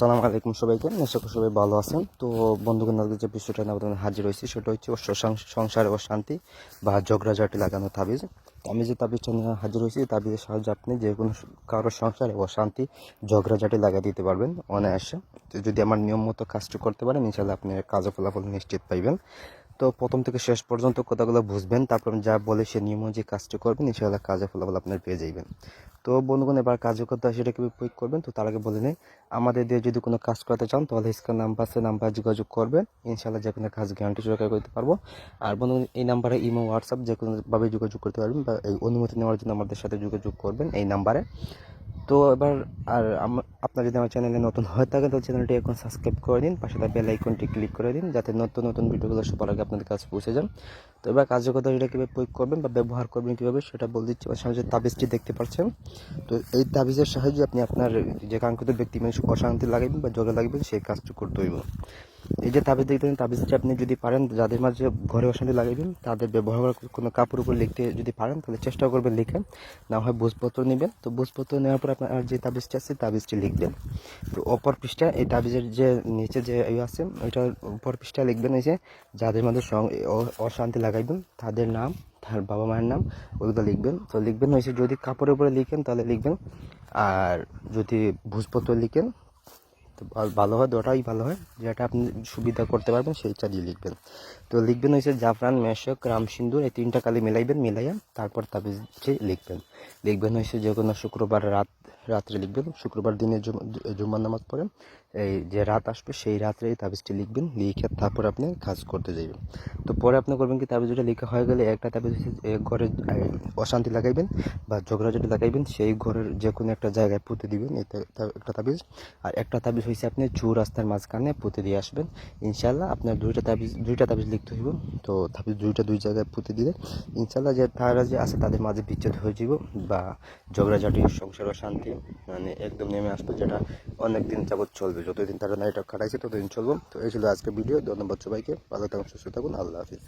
আসসালামু আলাইকুম সবাইকে। করি সবাই ভালো আছেন। তো বন্ধুগণ, আজকে যে বিষয়টা নিয়ে আপনাদের হাজির হয়েছি, সেটা হচ্ছে সংসারে ও শান্তি বা ঝগড়াঝাটি লাগানো তাবিজ। আমি যে তাবিজটা নিয়ে হাজির হয়েছি তাবিজের সাহায্যে আপনি যে কোনো কারোর সংসারে ও শান্তি ঝগড়াঝাটি লাগিয়ে দিতে পারবেন অনায়াসে। তো যদি আমার নিয়ম মতো কাজটি করতে পারেন ইনশাল্লাহ আপনি কাজে ফলাফল নিশ্চিত পাইবেন। তো প্রথম থেকে শেষ পর্যন্ত কথাগুলো বুঝবেন, তারপর যা বলে সে নিয়ম অনুযায়ী কাজটি করবেন, ইনশাআল্লাহ কাজে ফলাফল আপনার পেয়ে যাবেন তো বন্ধুগণ, এবার কার্যকর্তা সেটা কীভাবে প্রয়োগ করবেন, তো তার আগে বলে নেই, আমাদের দিয়ে যদি কোনো কাজ করাতে চান, তাহলে স্ক্যান নাম্বার আছে, নাম্বার যোগাযোগ করবেন, ইনশাআল্লাহ যে কোনো কাজ গ্যারান্টি সহকারে করতে পারব। আর বন্ধুগণ, এই নাম্বারে ইমো, হোয়াটসঅ্যাপ যে কোনোভাবে যোগাযোগ করতে পারবেন বা এই অনুমতি নেওয়ার জন্য আমাদের সাথে যোগাযোগ করবেন এই নাম্বারে। তো এবার আর আপনার যদি আমার চ্যানেলে নতুন হয়ে থাকে তো চ্যানেলটি এখন সাবস্ক্রাইব করে দিন, পাশে তার বেল আইকনটি ক্লিক করে দিন, যাতে নতুন নতুন ভিডিওগুলো সবার আগে আপনাদের কাছে পৌঁছে যান তো এবার কার্যকতা এটা কীভাবে প্রয়োগ করবেন বা ব্যবহার করবেন কীভাবে, সেটা বলে দিচ্ছি। আমার সামনে যে তাবিজটি দেখতে পাচ্ছেন, তো এই তাবিজের সাহায্যে আপনি আপনার যে কাঙ্ক্ষিত ব্যক্তি মানুষ অশান্তি লাগাবেন বা জগে লাগবেন সেই কাজটি করতে হইব। এই যে তাবিজ দেখবেন তাবিজটি আপনি যদি পারেন, যাদের মাঝে ঘরে অশান্তি লাগাবেন তাদের ব্যবহার কোনো কাপড় উপর লিখতে যদি পারেন, তাহলে চেষ্টা করবেন লিখেন। না হয় বুঝপত্র নেবেন। তো বুঝপত্র নেওয়ার পর আপনার যে তাবিজটি আছে, তাবিজটি লিখবেন। তো অপর পৃষ্ঠা, এই তাবিজের যে নিচে যে ইয়ে আছে, ওইটার উপর পৃষ্ঠা লিখবেন এই যে, যাদের মাঝে অশান্তি লাগাইবেন তাদের নাম, তার বাবা মায়ের নাম, ওইগুলো লিখবেন। তো লিখবেন হয়েছে যদি কাপড়ের উপরে লিখেন, তাহলে লিখবেন। আর যদি ভোজপত্র লিখেন তো ভালো হয়, দুটাই ভালো হয়। যেটা আপনি সুবিধা করতে পারবেন, সেইটা দিয়ে লিখবেন। তো লিখবেন হয়েছে জাফরান, মেশক, রাম সিন্দুর, এই তিনটা কালি মিলাইবেন, মিলাইয়া তারপর তাবিজটি লিখবেন। লিখবেন হয়েছে যে কোনো শুক্রবার রাত, রাত্রে লিখবেন। শুক্রবার দিনে জুম- জুম্মার নামাজ পড়েন। এই যে রাত আসবে, সেই রাত্রে এই তাবিজটি লিখবেন। লিখে তারপর আপনি কাজ করতে যাবেন তো পরে আপনি করবেন কি, তাবিজটা লেখা হয়ে গেলে একটা তাবিজ ঘরে অশান্তি লাগাইবেন বা ঝগড়াঝাটি লাগাইবেন। সেই ঘরের যে কোনো একটা জায়গায় পুঁতে দিবেন এটা একটা তাবিজ। আর একটা তাবিজ হয়েছে আপনি চু রাস্তার মাঝখানে পুঁতে দিয়ে আসবেন। ইনশাল্লাহ আপনার দুইটা তাবিজ দুইটা তাবিজ লিখতে হইব। তো তাবিজ দুইটা দুই জায়গায় পুঁতে দিলে ইনশাল্লাহ যে তারা যে আছে তাদের মাঝে বিচ্ছেদ হয়ে যাব বা ঝগড়াঝাটি, সংসার শান্তি মানে একদম নেমে আসবে যেটা অনেক দিন যাবত চলবে। যতদিন তারা না এটা কাটাইছে ততদিন চলবো। তো এই ছিল আজকের ভিডিও। ধন্যবাদ সবাইকে। ভালো থাকুন, সুস্থ থাকুন। আল্লাহ হাফিজ।